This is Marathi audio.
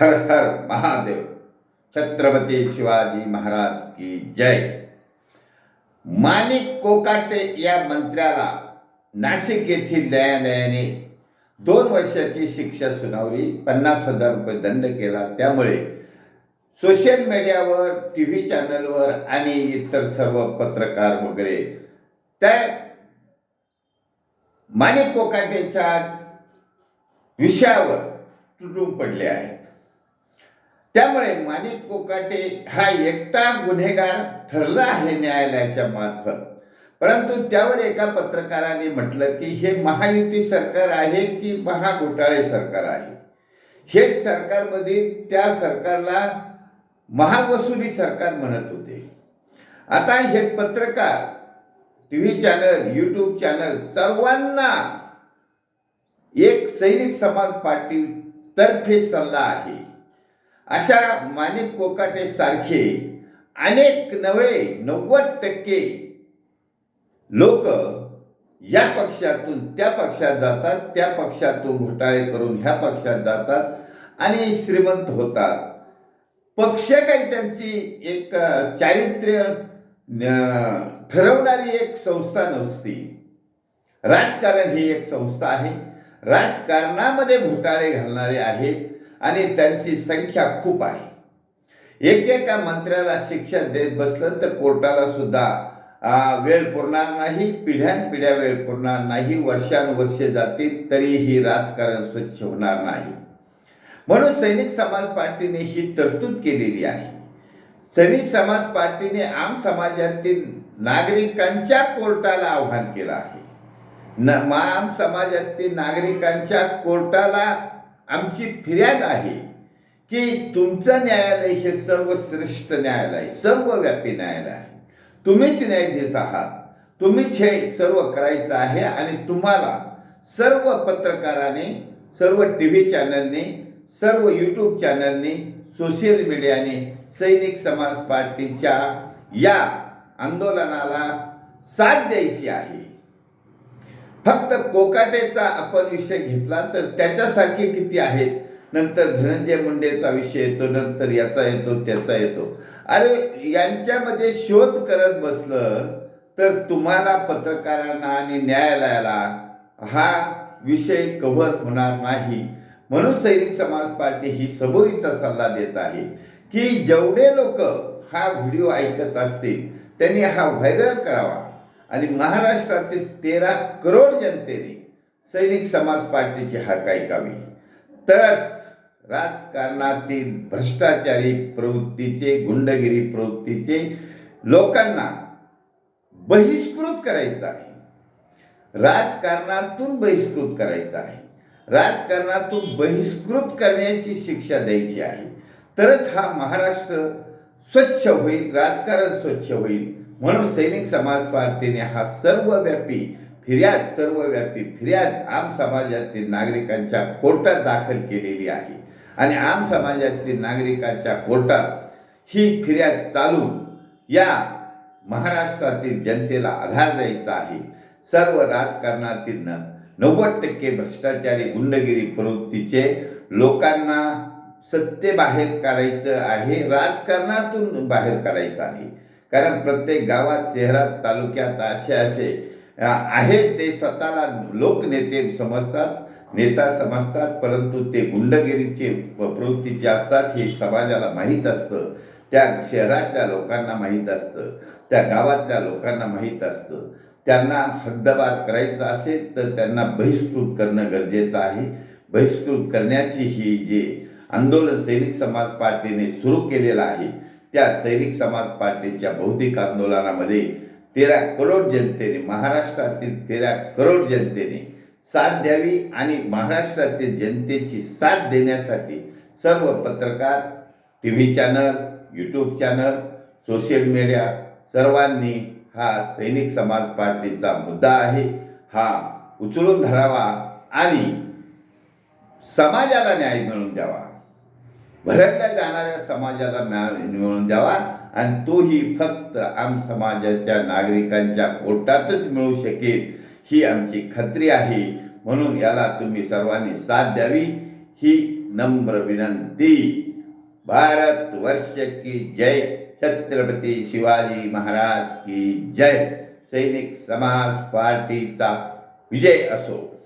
हर हर महादेव। छत्रपती शिवाजी महाराज की जय। माणिक कोकाटे या मंत्र्याला नाशिक येथील न्यायालयाने दोन वर्षाची शिक्षा सुनावली पन्नास हजार रुपये दंड केला. त्यामुळे सोशल मीडियावर टी व्ही चॅनलवर आणि इतर सर्व पत्रकार वगैरे त्या माणिक कोकाटेच्या विषयावर तुटून पडले आहेत. त्यामुळे माणिक कोकाटे हा एकटा गुन्हेगार ठरला आहे न्यायालयाच्या मार्फत. परंतु त्यावर एका पत्रकाराने म्हटलं की हे महायुती सरकार आहे की महाघोटाळे सरकार आहे? हे सरकारमधील त्या सरकारला महावसुली सरकार म्हणत होते. आता हे पत्रकार T V channel YouTube channel सर्वांना एक सैनिक समाज पार्टी तर्फे सल्ला आहे. अशा माणिक कोकाटे सारखे अनेक नव्हे नव्वद टक्के लोक या पक्षातून त्या पक्षात जातात त्या पक्षातून घोटाळे करून ह्या पक्षात जातात आणि श्रीमंत होतात. पक्ष काही त्यांची एक चारित्र्य ठरवणारी एक संस्था नसती. राजकारण ही एक संस्था आहे. राजकारणामध्ये घोटाळे घालणारे आहेत. आणि त्यांची संख्या खूप आहे. एकेका मंत्र्याला शिक्षा देत बसलं तर कोर्टाला सुद्धा वेळ पुरणार नाही पिढ्यानपिढ्या वेळ पुरणार नाही वर्षानुवर्षे जातील तरीही राजकारण स्वच्छ होणार नाही. म्हणून सैनिक समाज पार्टीने ही तरतूद केलेली आहे. सैनिक समाज पार्टीने आम समाजातील नागरिकांच्या कोर्टाला आव्हान केलं आहे. न मा- आम समाजातील नागरिकांच्या कोर्टाला आमची फिर्याद आहे की तुमचं न्यायालय हे सर्वश्रेष्ठ न्यायालय सर्वव्यापी न्यायालय. आहे तुम्हीच न्यायाधीश आहात. तुम्हीच हे सर्व करायचं आहे आणि तुम्हाला सर्व पत्रकाराने सर्व टी व्ही चॅनलने सर्व यूट्यूब चॅनलने सोशल मीडियाने सैनिक समाज पार्टीच्या या आंदोलनाला साथ द्यायची आहे. फक्त कोकाटेचा आपण विषय घेतला तर त्याच्यासारखे किती आहेत? नंतर धनंजय मुंडेचा विषय येतो नंतर याचा येतो त्याचा येतो. अरे यांच्यामध्ये शोध करत बसलं तर तुम्हाला पत्रकारांना आणि न्यायालयाला हा विषय कव्हर होणार नाही. म्हणून सैनिक समाज पार्टी ही सबोरीचा सल्ला देत आहे की जेवढे लोक हा व्हिडिओ ऐकत असतील त्यांनी हा व्हायरल करावा. आणि महाराष्ट्रातील तेरा करोड जनतेने सैनिक समाज पार्टीची हाक ऐकावी तरच राजकारणातील भ्रष्टाचारी प्रवृत्तीचे गुंडगिरी प्रवृत्तीचे लोकांना बहिष्कृत करायचं आहे. राजकारणातून बहिष्कृत करायचं आहे. राजकारणातून बहिष्कृत करण्याची शिक्षा द्यायची आहे. तरच हा महाराष्ट्र स्वच्छ होईल राजकारण स्वच्छ होईल म्हणून सैनिक समाज पार्टीने हा सर्वव्यापी फिर्याद सर्वव्यापी फिर्याद आम समाजातील नागरिकांच्या कोर्टात दाखल केलेली आहे. आणि आम समाजातील नागरिकांच्या कोर्टात ही फिर्याद चालून या महाराष्ट्रातील जनतेला आधार द्यायचा आहे. सर्व राजकारणातील नव्वद टक्के भ्रष्टाचारी गुंडगिरी प्रवृत्तीचे लोकांना सत्तेबाहेर काढायचं आहे राजकारणातून बाहेर काढायचं आहे. कारण प्रत्येक गावात शहरात तालुक्यात असे असे आहेत. ते स्वतःला लोकनेते समजतात नेता समजतात परंतु ते गुंडगिरीचे प्रवृत्तीचे असतात हे समाजाला माहीत असतं. त्या शहरातल्या लोकांना माहीत असतं. त्या गावातल्या लोकांना माहीत असतं. त्यांना हद्दबाद करायचं असेल तर त्यांना बहिष्कृत करणं गरजेचं आहे. बहिष्कृत करण्याची ही जे आंदोलन सैनिक समाज पार्टीने सुरू केलेलं आहे त्या सैनिक समाज पार्टीच्या बौद्धिक आंदोलनामध्ये तेरा करोड जनतेने महाराष्ट्रातील तेरा करोड जनतेने साथ द्यावी आणि महाराष्ट्रातील जनतेची साथ देण्यासाठी सर्व पत्रकार T V channel YouTube channel social media सर्वांनी हा सैनिक समाज पार्टीचा मुद्दा आहे. हा उचलून धरावा आणि समाजाला न्याय मिळवून द्यावा. भरडल्या जाणाऱ्या समाजाला न्याय मिळवून द्यावा. आणि तोही फक्त आम समाजाच्या नागरिकांच्या पोटातच मिळू शकेल ही आमची खात्री आहे. म्हणून याला तुम्ही सर्वांनी साथ द्यावी. ही नम्र विनंती. भारत वर्ष की जय. छत्रपती शिवाजी महाराज की जय. सैनिक समाज पार्टीचा विजय असो.